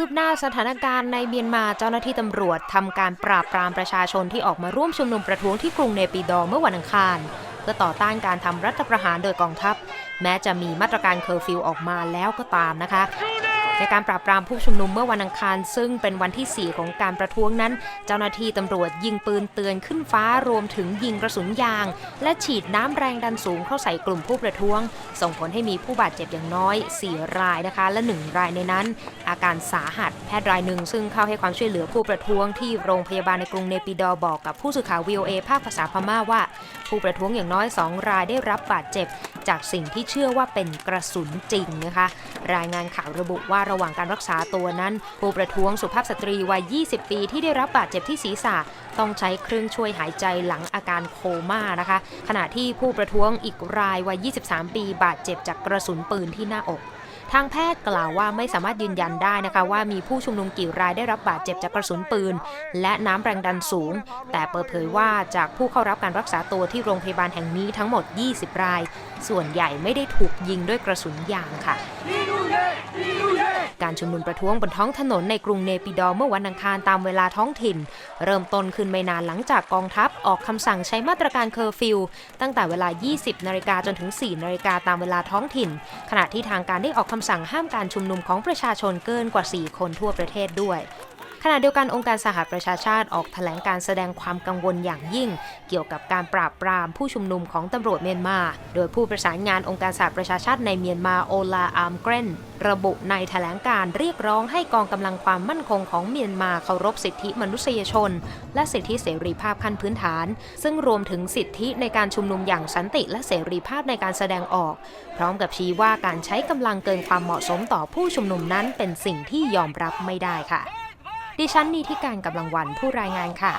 คืบหน้าสถานการณ์ในเมียนมาเจ้าหน้าที่ตำรวจทำการปราบปรามประชาชนที่ออกมาร่วมชุมนุมประท้วงที่กรุงเนปิดอเมื่อวันอังคาร เพื่อต่อต้านการทำรัฐประหารโดยกองทัพ แม้จะมีมาตรการเคอร์ฟิวออกมาแล้วก็ตามนะคะ ในการปราบปรามผู้ชุมนุมเมื่อวันอังคาร ซึ่งเป็นวันที่ 4 ของการประท้วงนั้น เจ้าหน้าที่ตำรวจยิงปืนเตือนขึ้นฟ้ารวมถึงยิงกระสุนยาง และฉีดน้ำแรงดันสูงเข้าใส่กลุ่มผู้ประท้วง ส่งผลให้มีผู้บาดเจ็บอย่างน้อย 4 รายนะคะ และ 1 รายในนั้น อาการสาหัสแพทย์รายหนึ่ง ซึ่งเข้าให้ความช่วยเหลือผู้ประท้วงที่โรงพยาบาลในกรุงเนปิดอ์บอกกับผู้สื่อข่าว VOA ภาคภาษาพม่าว่า ผู้ประท้วงอย่างน้อย 2 รายได้รับบาดเจ็บ จากสิ่งที่เชื่อว่าเป็นกระสุนจริงนะคะ รายงานข่าวระบุว่าระหว่างการรักษาตัวนั้น ผู้ประท้วงสุภาพสตรีวัย 20 ปีที่ได้รับบาดเจ็บที่ศีรษะ ต้องใช้เครื่องช่วยหายใจหลังอาการโคม่านะคะ ขณะที่ผู้ประท้วงอีกรายวัย 23 ปีบาดเจ็บจากกระสุนปืนที่หน้าอก ทางแพทย์กล่าวว่าไม่สามารถยืนยันได้นะคะว่ามีผู้ชุมนุมกี่รายได้รับบาดเจ็บจากกระสุนปืน และน้ำแรงดันสูง แต่เปิดเผยว่าจากผู้เข้ารับการรักษาตัวที่โรงพยาบาลแห่งนี้ทั้งหมด 20 ราย ส่วนใหญ่ไม่ได้ถูกยิงด้วยกระสุนยางค่ะ การชุมนุมประท้วงบนท้องถนนในกรุงเนปิดอเมื่อวันอังคารตามเวลาท้องถิ่น เริ่มต้นขึ้นไม่นานหลังจากกองทัพออกคำสั่งใช้มาตรการเคอร์ฟิวตั้งแต่เวลา 20 นาฬิกาจนถึง 4 นาฬิกาตามเวลาท้องถิ่น ขณะที่ทางการได้ออกคำสั่งห้ามการชุมนุมของประชาชนเกินกว่า 4 คนทั่วประเทศด้วย ขณะเดียวกันองค์การสหประชาชาติออกแถลงการแสดงความกังวลอย่างยิ่ง เกี่ยวกับการปราบปรามผู้ชุมนุมของตำรวจเมียนมา โดยผู้ประสานงานองค์การสหประชาชาติในเมียนมาโอลาอาร์มเกรนระบุในแถลงการเรียกร้องให้กองกำลังความมั่นคงของเมียนมาเคารพสิทธิมนุษยชน และสิทธิเสรีภาพขั้นพื้นฐาน ซึ่งรวมถึงสิทธิในการชุมนุมอย่างสันติและเสรีภาพในการแสดงออก พร้อมกับชี้ว่าการใช้กำลังเกินความเหมาะสมต่อผู้ชุมนุมนั้นเป็นสิ่งที่ยอมรับไม่ได้ค่ะ ดิฉันนีทิการกำลังวันผู้รายงานค่ะ